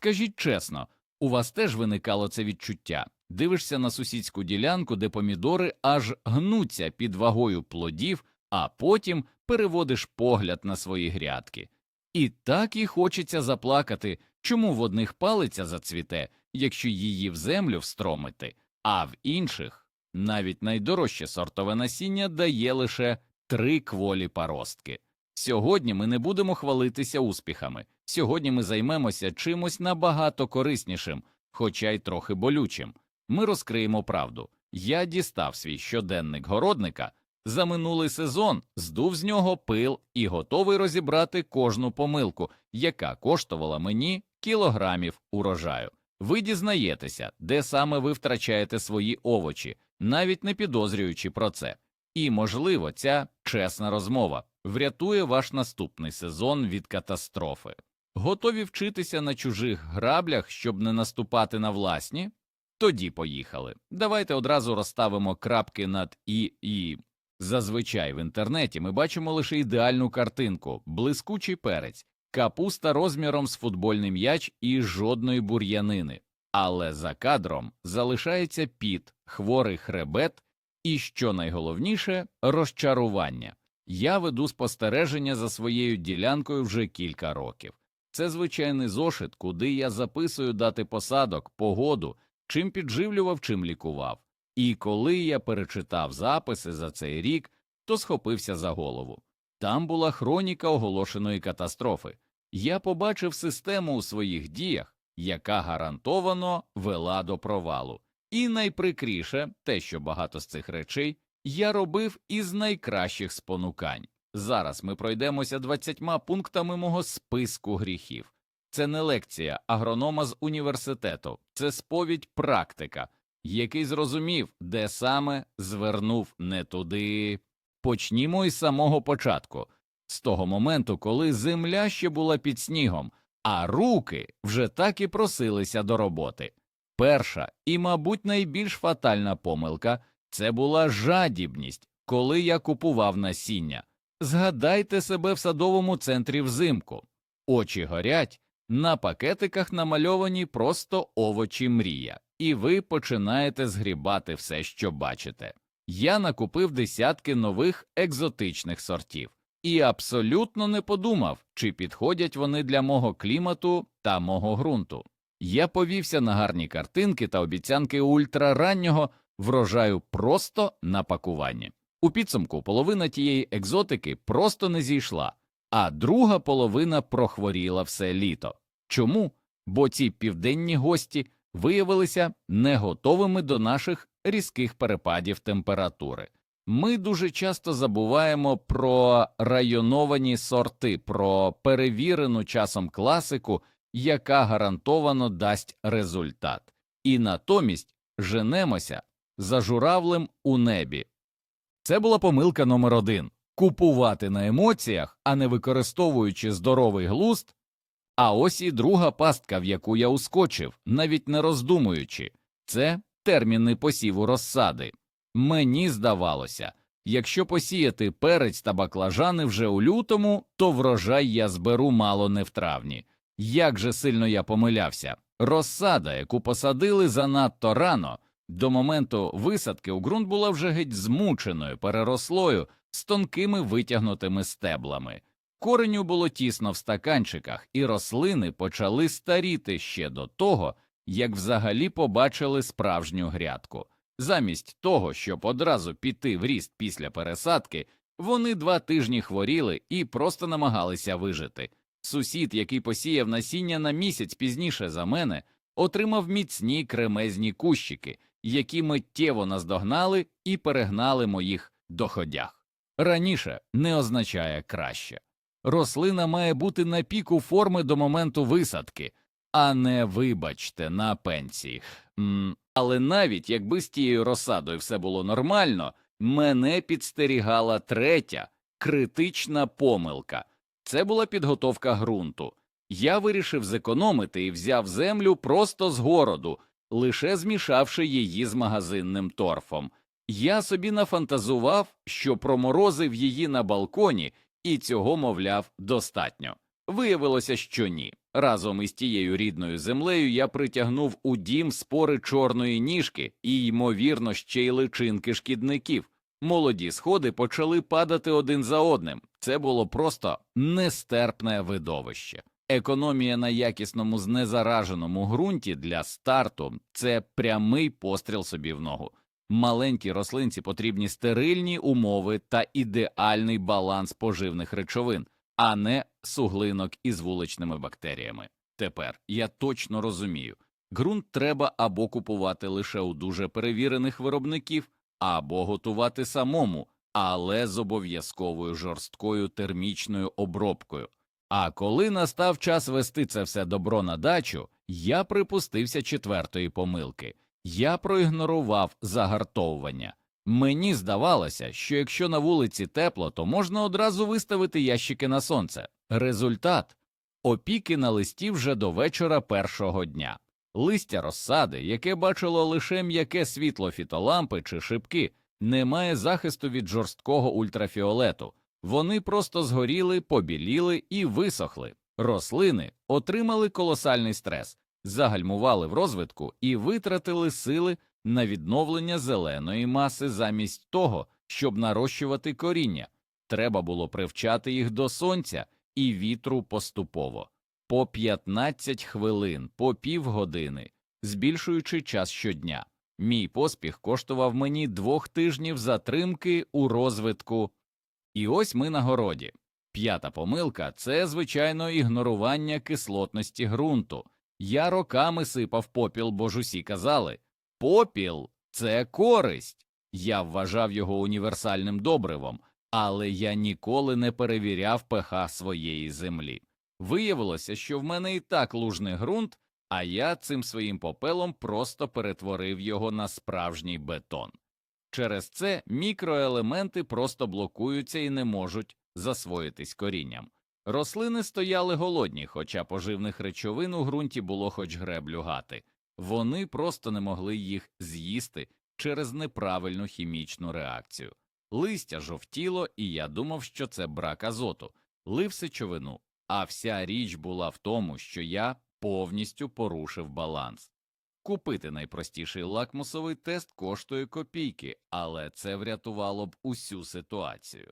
Скажіть чесно, у вас теж виникало це відчуття? Дивишся на сусідську ділянку, де помідори аж гнуться під вагою плодів, а потім переводиш погляд на свої грядки. І так і хочеться заплакати, чому в одних палиця зацвіте, якщо її в землю встромити, а в інших навіть найдорожче сортове насіння дає лише три кволі паростки. Сьогодні ми не будемо хвалитися успіхами. Сьогодні ми займемося чимось набагато кориснішим, хоча й трохи болючим. Ми розкриємо правду. Я дістав свій щоденник городника за минулий сезон, здув з нього пил і готовий розібрати кожну помилку, яка коштувала мені кілограмів урожаю. Ви дізнаєтеся, де саме ви втрачаєте свої овочі, навіть не підозрюючи про це. І, можливо, ця чесна розмова врятує ваш наступний сезон від катастрофи. Готові вчитися на чужих граблях, щоб не наступати на власні? Тоді поїхали. Давайте одразу розставимо крапки над і і. Зазвичай в інтернеті ми бачимо лише ідеальну картинку, блискучий перець, капуста розміром з футбольний м'яч і жодної бур'янини. Але за кадром залишається піт, хворий хребет і, що найголовніше, розчарування. Я веду спостереження за своєю ділянкою вже кілька років. Це звичайний зошит, куди я записую дати посадок, погоду, чим підживлював, чим лікував. І коли я перечитав записи за цей рік, то схопився за голову. Там була хроніка оголошеної катастрофи. Я побачив систему у своїх діях, яка гарантовано вела до провалу. І найприкріше те, що багато з цих речей я робив із найкращих спонукань. Зараз ми пройдемося 20 пунктами мого списку гріхів. Це не лекція агронома з університету, це сповідь практика, який зрозумів, де саме звернув не туди. Почнімо із самого початку, з того моменту, коли земля ще була під снігом, а руки вже так і просилися до роботи. Перша і, мабуть, найбільш фатальна помилка це була жадібність, коли я купував насіння. Згадайте себе в садовому центрі взимку. Очі горять, на пакетиках намальовані просто овочі мрія, і ви починаєте згрібати все, що бачите. Я накупив десятки нових екзотичних сортів і абсолютно не подумав, чи підходять вони для мого клімату та мого ґрунту. Я повівся на гарні картинки та обіцянки ультрараннього врожаю просто на пакуванні. У підсумку половина тієї екзотики просто не зійшла, а друга половина прохворіла все літо. Чому? Бо ці південні гості виявилися не готовими до наших різких перепадів температури. Ми дуже часто забуваємо про районовані сорти, про перевірену часом класику, яка гарантовано дасть результат, і натомість женемося за журавлем у небі. Це була помилка номер один купувати на емоціях, а не використовуючи здоровий глузд. А ось і друга пастка, в яку я ускочив, навіть не роздумуючи, це терміни посіву розсади. Мені здавалося, якщо посіяти перець та баклажани вже у лютому, то врожай я зберу мало не в травні. Як же сильно я помилявся, розсада, яку посадили занадто рано, до моменту висадки у ґрунт була вже геть змученою, перерослою, з тонкими витягнутими стеблами. Кореню було тісно в стаканчиках, і рослини почали старіти ще до того, як взагалі побачили справжню грядку. Замість того, щоб одразу піти в ріст після пересадки, вони два тижні хворіли і просто намагалися вижити. Сусід, який посіяв насіння на місяць пізніше за мене, отримав міцні кремезні кущики, які миттєво наздогнали і перегнали моїх доходях. Раніше не означає краще. Рослина має бути на піку форми до моменту висадки, а не, вибачте, на пенсії. М, але навіть якби з тією розсадою все було нормально, мене підстерігала третя критична помилка це була підготовка ґрунту. Я вирішив зекономити і взяв землю просто з городу, лише змішавши її з магазинним торфом. Я собі нафантазував, що проморозив її на балконі, і цього, мовляв, достатньо. Виявилося, що ні. Разом із тією рідною землею я притягнув у дім спори чорної ніжки і, ймовірно, ще й личинки шкідників. Молоді сходи почали падати один за одним. Це було просто нестерпне видовище. Економія на якісному знезараженому ґрунті для старту це прямий постріл собі в ногу. Маленькій рослинці потрібні стерильні умови та ідеальний баланс поживних речовин, а не суглинок із вуличними бактеріями. Тепер я точно розумію, ґрунт треба або купувати лише у дуже перевірених виробників, або готувати самому, але з обов'язковою жорсткою термічною обробкою. А коли настав час вести це все добро на дачу, я припустився четвертої помилки. Я проігнорував загартовування. Мені здавалося, що якщо на вулиці тепло, то можна одразу виставити ящики на сонце. Результат опіки на листі вже до вечора першого дня. Листя розсади, яке бачило лише м'яке світло фітолампи чи шибки, не має захисту від жорсткого ультрафіолету. Вони просто згоріли, побіліли і висохли. Рослини отримали колосальний стрес, загальмували в розвитку і витратили сили на відновлення зеленої маси замість того, щоб нарощувати коріння. Треба було привчати їх до сонця і вітру поступово, по 15 хвилин, по півгодини, збільшуючи час щодня. Мій поспіх коштував мені двох тижнів затримки у розвитку. І ось ми на городі. П'ята помилка це, звичайно, ігнорування кислотності ґрунту. Я роками сипав попіл, бо ж усі казали попіл це користь. Я вважав його універсальним добривом, але я ніколи не перевіряв пH своєї землі. Виявилося, що в мене і так лужний ґрунт, а я цим своїм попелом просто перетворив його на справжній бетон. Через це мікроелементи просто блокуються і не можуть засвоїтись корінням. Рослини стояли голодні, хоча поживних речовин у ґрунті було хоч греблю гати. Вони просто не могли їх з'їсти через неправильну хімічну реакцію. Листя жовтіло, і я думав, що це брак азоту, лив сечовину, а вся річ була в тому, що я повністю порушив баланс. Купити найпростіший лакмусовий тест коштує копійки, але це врятувало б усю ситуацію.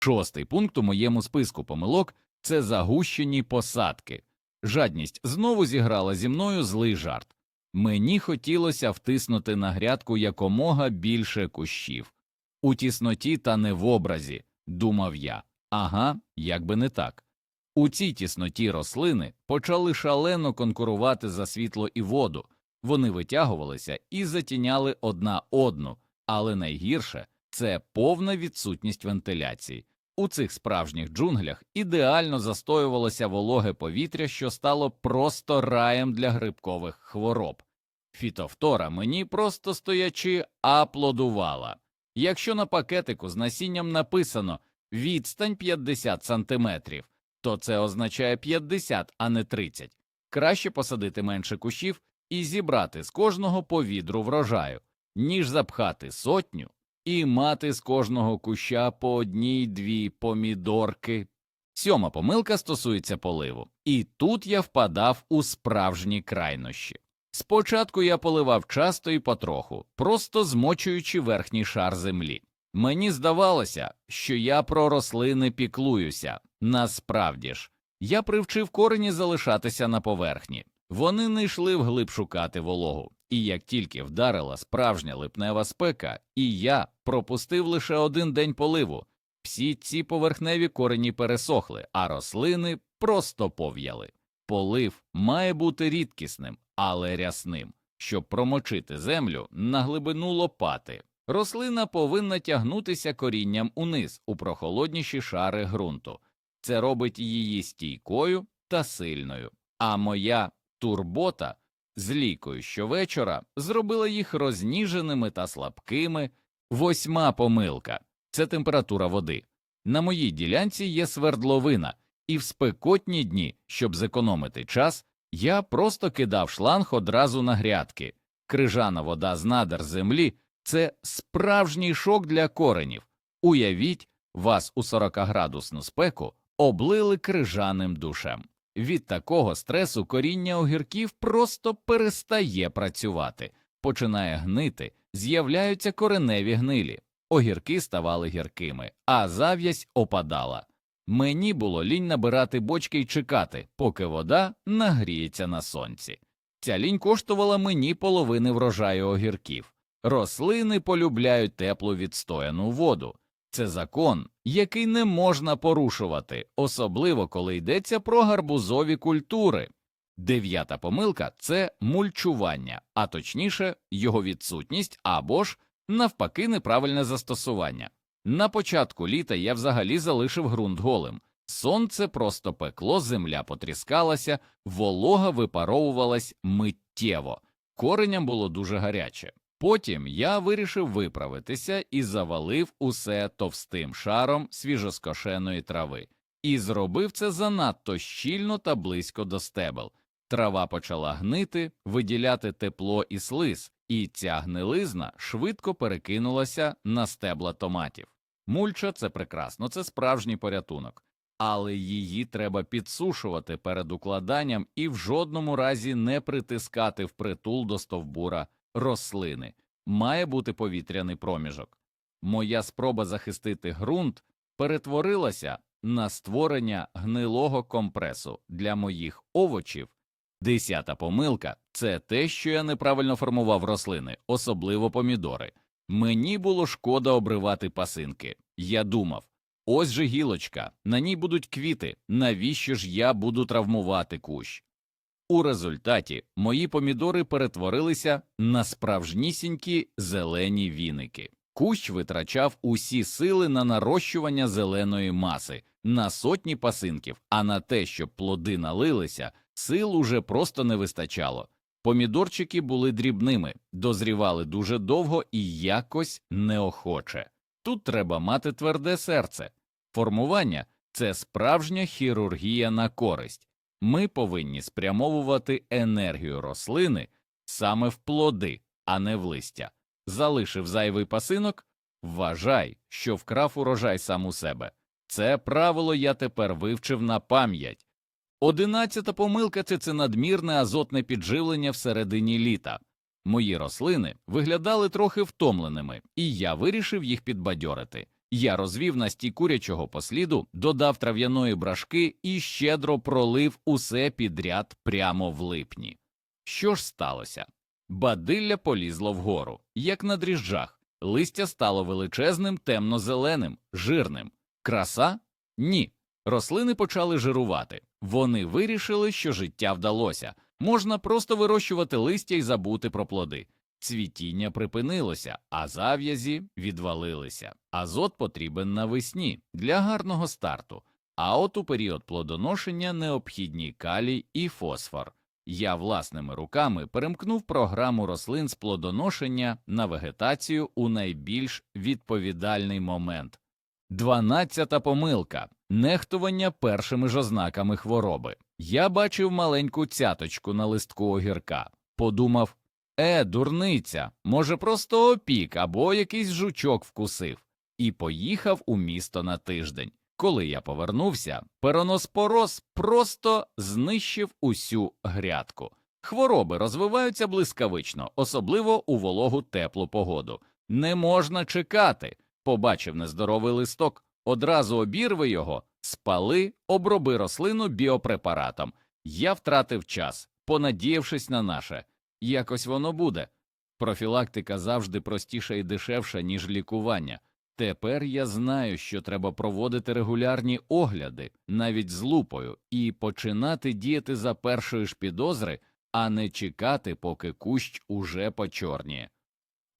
Шостий пункт у моєму списку помилок це загущені посадки. Жадність знову зіграла зі мною злий жарт. Мені хотілося втиснути на грядку якомога більше кущів. У тісноті та не в образі, думав я. Ага, як би не так. У цій тісноті рослини почали шалено конкурувати за світло і воду. Вони витягувалися і затіняли одна одну, але найгірше це повна відсутність вентиляції. У цих справжніх джунглях ідеально застоювалося вологе повітря, що стало просто раєм для грибкових хвороб. Фітовтора мені просто стоячи аплодувала. Якщо на пакетику з насінням написано відстань 50 сантиметрів, то це означає 50, а не 30. Краще посадити менше кущів і зібрати з кожного по відру врожаю, ніж запхати сотню і мати з кожного куща по одній-дві помідорки. Сьома помилка стосується поливу, і тут я впадав у справжні крайнощі. Спочатку я поливав часто і потроху, просто змочуючи верхній шар землі. Мені здавалося, що я про рослини піклуюся. Насправді ж, я привчив корені залишатися на поверхні. Вони не йшли вглиб шукати вологу, і як тільки вдарила справжня липнева спека, і я пропустив лише один день поливу, всі ці поверхневі корені пересохли, а рослини просто пов'яли. Полив має бути рідкісним, але рясним, щоб промочити землю на глибину лопати. Рослина повинна тягнутися корінням униз у прохолодніші шари ґрунту. Це робить її стійкою та сильною. А моя турбота з лікою щовечора зробила їх розніженими та слабкими. Восьма помилка це температура води. На моїй ділянці є свердловина, і в спекотні дні, щоб зекономити час, я просто кидав шланг одразу на грядки. Крижана вода з надр землі це справжній шок для коренів. Уявіть, вас у 40-градусну спеку облили крижаним душем. Від такого стресу коріння огірків просто перестає працювати, починає гнити, з'являються кореневі гнилі. Огірки ставали гіркими, а зав'язь опадала. Мені було лінь набирати бочки й чекати, поки вода нагріється на сонці. Ця лінь коштувала мені половини врожаю огірків. Рослини полюбляють теплу відстояну воду. Це закон, який не можна порушувати, особливо коли йдеться про гарбузові культури. Дев'ята помилка це мульчування, а точніше, його відсутність або ж, навпаки, неправильне застосування. На початку літа я взагалі залишив ґрунт голим. Сонце просто пекло, земля потріскалася, волога випаровувалась миттєво, кореням було дуже гаряче. Потім я вирішив виправитися і завалив усе товстим шаром свіжоскошеної трави, і зробив це занадто щільно та близько до стебел. Трава почала гнити, виділяти тепло і слиз, і ця гнилизна швидко перекинулася на стебла томатів. Мульча це прекрасно, це справжній порятунок, але її треба підсушувати перед укладанням і в жодному разі не притискати впритул до стовбура рослини. Має бути повітряний проміжок. Моя спроба захистити ґрунт перетворилася на створення гнилого компресу для моїх овочів. Десята помилка це те, що я неправильно формував рослини, особливо помідори. Мені було шкода обривати пасинки. Я думав, ось же гілочка, на ній будуть квіти, навіщо ж я буду травмувати кущ? У результаті мої помідори перетворилися на справжнісінькі зелені віники. Кущ витрачав усі сили на нарощування зеленої маси, на сотні пасинків, а на те, щоб плоди налилися, сил уже просто не вистачало. Помідорчики були дрібними, дозрівали дуже довго і якось неохоче. Тут треба мати тверде серце. Формування це справжня хірургія на користь. Ми повинні спрямовувати енергію рослини саме в плоди, а не в листя. Залишив зайвий пасинок, вважай, що вкрав урожай сам у себе. Це правило я тепер вивчив на пам'ять. Одинадцята помилка це, це надмірне азотне підживлення всередині літа. Мої рослини виглядали трохи втомленими, і я вирішив їх підбадьорити. Я розвів настій курячого посліду, додав трав'яної брашки і щедро пролив усе підряд прямо в липні. Що ж сталося? Бадилля полізло вгору, як на дріжджах, листя стало величезним, темно-зеленим, жирним. Краса? Ні. Рослини почали жирувати. Вони вирішили, що життя вдалося. Можна просто вирощувати листя і забути про плоди. Цвітіння припинилося, а зав'язі відвалилися. Азот потрібен навесні для гарного старту. А от у період плодоношення необхідні калій і фосфор. Я власними руками перемкнув програму рослин з плодоношення на вегетацію у найбільш відповідальний момент. Дванадцята помилка нехтування першими ж ознаками хвороби. Я бачив маленьку цяточку на листку огірка, подумав Е, дурниця, може, просто опік або якийсь жучок вкусив, і поїхав у місто на тиждень. Коли я повернувся, пероноспороз просто знищив усю грядку. Хвороби розвиваються блискавично, особливо у вологу теплу погоду. Не можна чекати. Побачив нездоровий листок, одразу обірви його, спали, оброби рослину біопрепаратом. Я втратив час, понадіявшись на наше. Якось воно буде. Профілактика завжди простіша і дешевша, ніж лікування. Тепер я знаю, що треба проводити регулярні огляди, навіть з лупою, і починати діяти за першої ж підозри, а не чекати, поки кущ уже почорніє.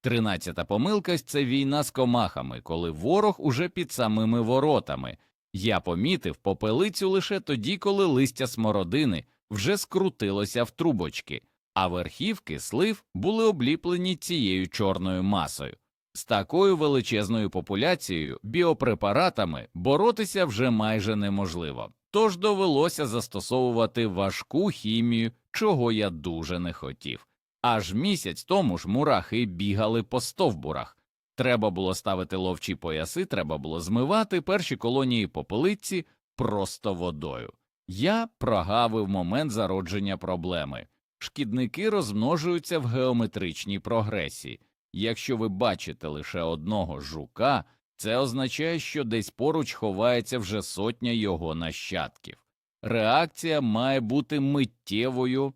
Тринадцята помилка це війна з комахами, коли ворог уже під самими воротами. Я помітив попелицю лише тоді, коли листя смородини вже скрутилося в трубочки, а верхівки слив були обліплені цією чорною масою. З такою величезною популяцією біопрепаратами боротися вже майже неможливо, тож довелося застосовувати важку хімію, чого я дуже не хотів. Аж місяць тому ж мурахи бігали по стовбурах. Треба було ставити ловчі пояси, треба було змивати перші колонії попелиці просто водою. Я прогавив момент зародження проблеми. Шкідники розмножуються в геометричній прогресії. Якщо ви бачите лише одного жука, це означає, що десь поруч ховається вже сотня його нащадків. Реакція має бути миттєвою.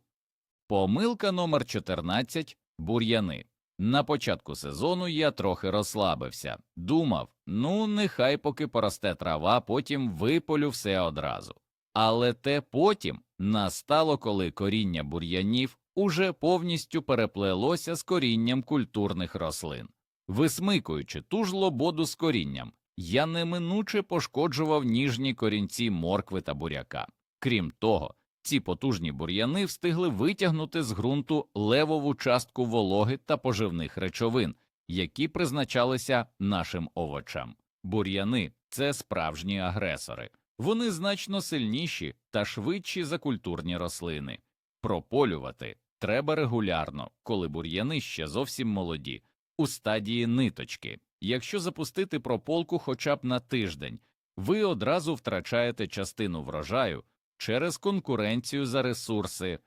Помилка номер 14 – бур'яни. На початку сезону я трохи розслабився, думав, ну, нехай поки поросте трава, потім виполю все одразу. Але те потім настало, коли коріння бур'янів уже повністю переплелося з корінням культурних рослин. Висмикуючи ту ж лободу з корінням, я неминуче пошкоджував ніжні корінці моркви та буряка. Крім того, ці потужні бур'яни встигли витягнути з ґрунту левову частку вологи та поживних речовин, які призначалися нашим овочам. Бур'яни це справжні агресори. Вони значно сильніші та швидші за культурні рослини. Прополювати треба регулярно, коли бур'яни ще зовсім молоді, у стадії ниточки. Якщо запустити прополку хоча б на тиждень, ви одразу втрачаєте частину врожаю через конкуренцію за ресурси.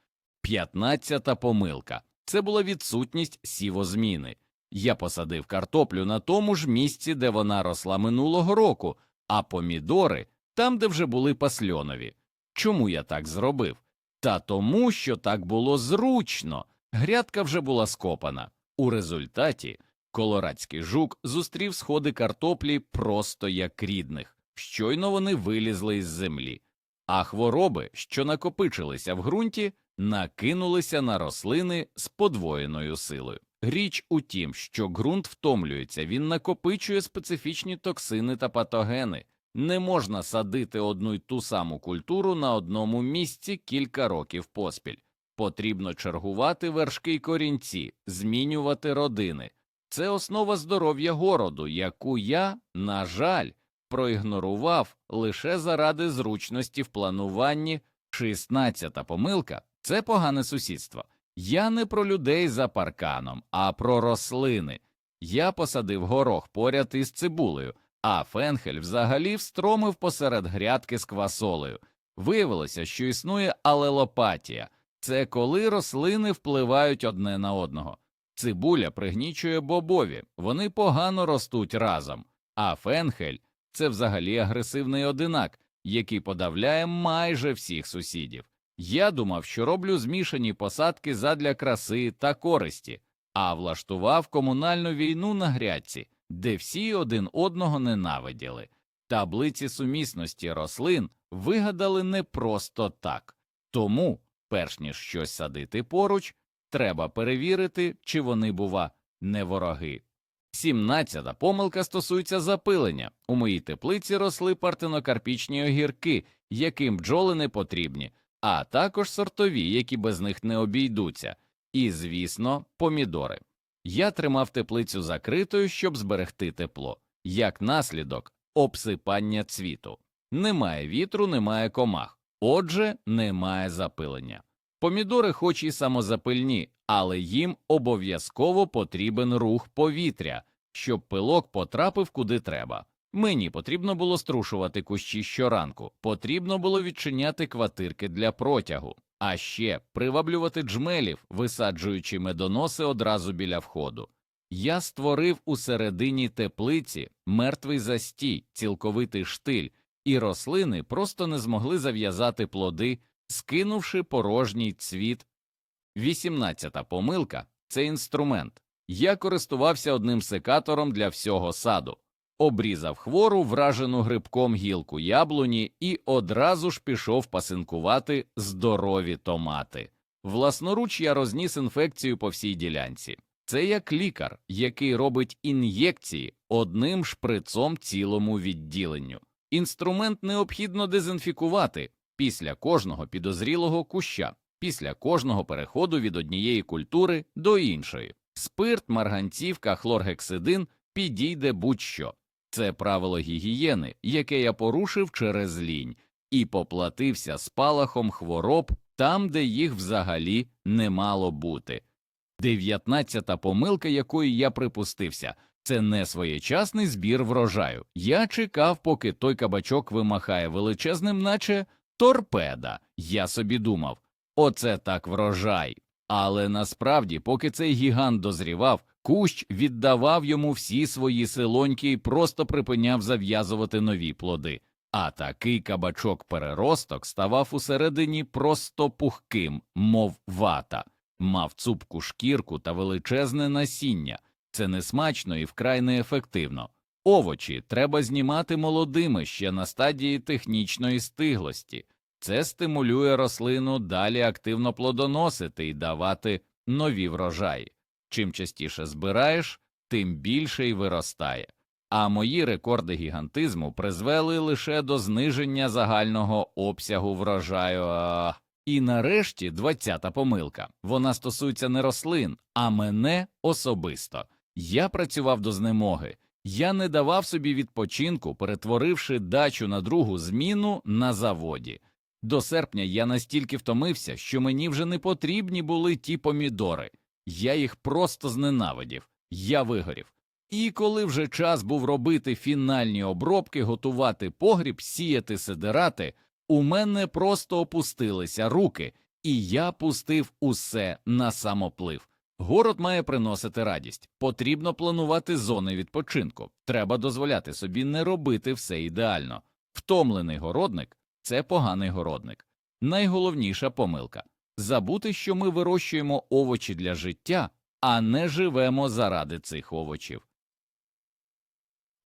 П'ятнадцята помилка це була відсутність сівозміни. Я посадив картоплю на тому ж місці, де вона росла минулого року, а помідори там, де вже були пасльонові. Чому я так зробив? Та тому, що так було зручно. Грядка вже була скопана. У результаті колорадський жук зустрів сходи картоплі просто як рідних, щойно вони вилізли із землі, а хвороби, що накопичилися в ґрунті, накинулися на рослини з подвоєною силою. Річ у тім, що ґрунт втомлюється, він накопичує специфічні токсини та патогени. Не можна садити одну й ту саму культуру на одному місці кілька років поспіль. Потрібно чергувати вершки й корінці, змінювати родини. Це основа здоров'я городу, яку я, на жаль, проігнорував лише заради зручності в плануванні. Шістнадцята помилка це погане сусідство. Я не про людей за парканом, а про рослини. Я посадив горох поряд із цибулею, а фенхель взагалі встромив посеред грядки з квасолею. Виявилося, що існує алелопатія це коли рослини впливають одне на одного. Цибуля пригнічує бобові, вони погано ростуть разом, а фенхель це взагалі агресивний одинак, який подавляє майже всіх сусідів. Я думав, що роблю змішані посадки задля краси та користі, а влаштував комунальну війну на грядці, де всі один одного ненавиділи. Таблиці сумісності рослин вигадали не просто так. Тому, перш ніж щось садити поруч, треба перевірити, чи вони, бува, не вороги. Сімнадцята помилка стосується запилення. У моїй теплиці росли партенокарпічні огірки, яким бджоли не потрібні, а також сортові, які без них не обійдуться, і, звісно, помідори. Я тримав теплицю закритою, щоб зберегти тепло, як наслідок обсипання цвіту. Немає вітру, немає комах, отже, немає запилення. Помідори, хоч і самозапильні, але їм обов'язково потрібен рух повітря, щоб пилок потрапив куди треба. Мені потрібно було струшувати кущі щоранку, потрібно було відчиняти квартирки для протягу, а ще приваблювати джмелів, висаджуючи медоноси одразу біля входу. Я створив у середині теплиці мертвий застій, цілковитий штиль, і рослини просто не змогли зав'язати плоди, скинувши порожній цвіт. Вісімнадцята помилка це інструмент. Я користувався одним секатором для всього саду, обрізав хвору, вражену грибком гілку яблуні і одразу ж пішов пасинкувати здорові томати. Власноруч я розніс інфекцію по всій ділянці. Це як лікар, який робить ін'єкції одним шприцом цілому відділенню. Інструмент необхідно дезінфікувати після кожного підозрілого куща, після кожного переходу від однієї культури до іншої. Спирт, марганцівка, хлоргексидин підійде будь-що. Це правило гігієни, яке я порушив через лінь, і поплатився спалахом хвороб там, де їх взагалі не мало бути. Дев'ятнадцята помилка, якої я припустився, це не своєчасний збір врожаю. Я чекав, поки той кабачок вимахає величезним, наче торпеда. Я собі думав, оце так врожай. Але насправді, поки цей гігант дозрівав, кущ віддавав йому всі свої силоньки і просто припиняв зав'язувати нові плоди. А такий кабачок-переросток ставав усередині просто пухким, мов вата, мав цупку шкірку та величезне насіння. Це несмачно і вкрай неефективно. Овочі треба знімати молодими ще на стадії технічної стиглості. Це стимулює рослину далі активно плодоносити і давати нові врожаї. Чим частіше збираєш, тим більше й виростає. А мої рекорди гігантизму призвели лише до зниження загального обсягу врожаю. І нарешті двадцята помилка. Вона стосується не рослин, а мене особисто. Я працював до знемоги. Я не давав собі відпочинку, перетворивши дачу на другу зміну на заводі. До серпня я настільки втомився, що мені вже не потрібні були ті помідори. Я їх просто зненавидів. Я вигорів. І коли вже час був робити фінальні обробки, готувати погріб, сіяти сидирати, у мене просто опустилися руки, і я пустив усе на самоплив. Город має приносити радість, потрібно планувати зони відпочинку, треба дозволяти собі не робити все ідеально. Втомлений городник це поганий городник. Найголовніша помилка забути, що ми вирощуємо овочі для життя, а не живемо заради цих овочів.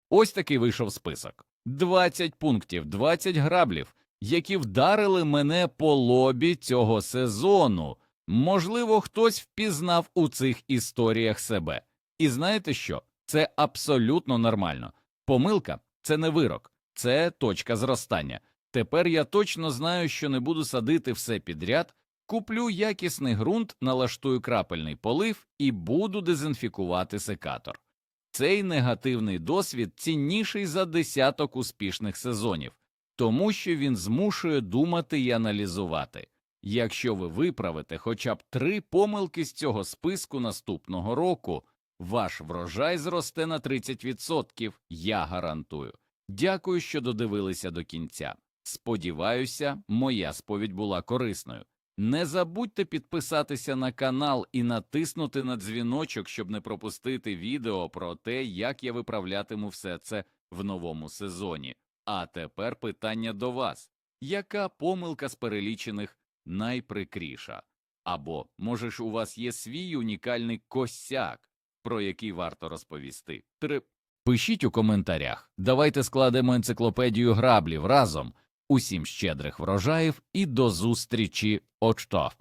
Ось такий вийшов список 20 пунктів, 20 граблів, які вдарили мене по лобі цього сезону. Можливо, хтось впізнав у цих історіях себе. І знаєте що? Це абсолютно нормально. Помилка це не вирок, це точка зростання. Тепер я точно знаю, що не буду садити все підряд, куплю якісний ґрунт, налаштую крапельний полив і буду дезінфікувати секатор. Цей негативний досвід цінніший за десяток успішних сезонів, тому що він змушує думати і аналізувати. Якщо ви виправите хоча б три помилки з цього списку наступного року, ваш врожай зросте на 30%, я гарантую. Дякую, що додивилися до кінця. Сподіваюся, моя сповідь була корисною. Не забудьте підписатися на канал і натиснути на дзвіночок, щоб не пропустити відео про те, як я виправлятиму все це в новому сезоні. А тепер питання до вас: яка помилка з перелічених найприкріша? Або, може ж, у вас є свій унікальний косяк, про який варто розповісти? Три. Пишіть у коментарях. Давайте складемо енциклопедію граблів разом. Усім щедрих врожаїв і до зустрічі очто.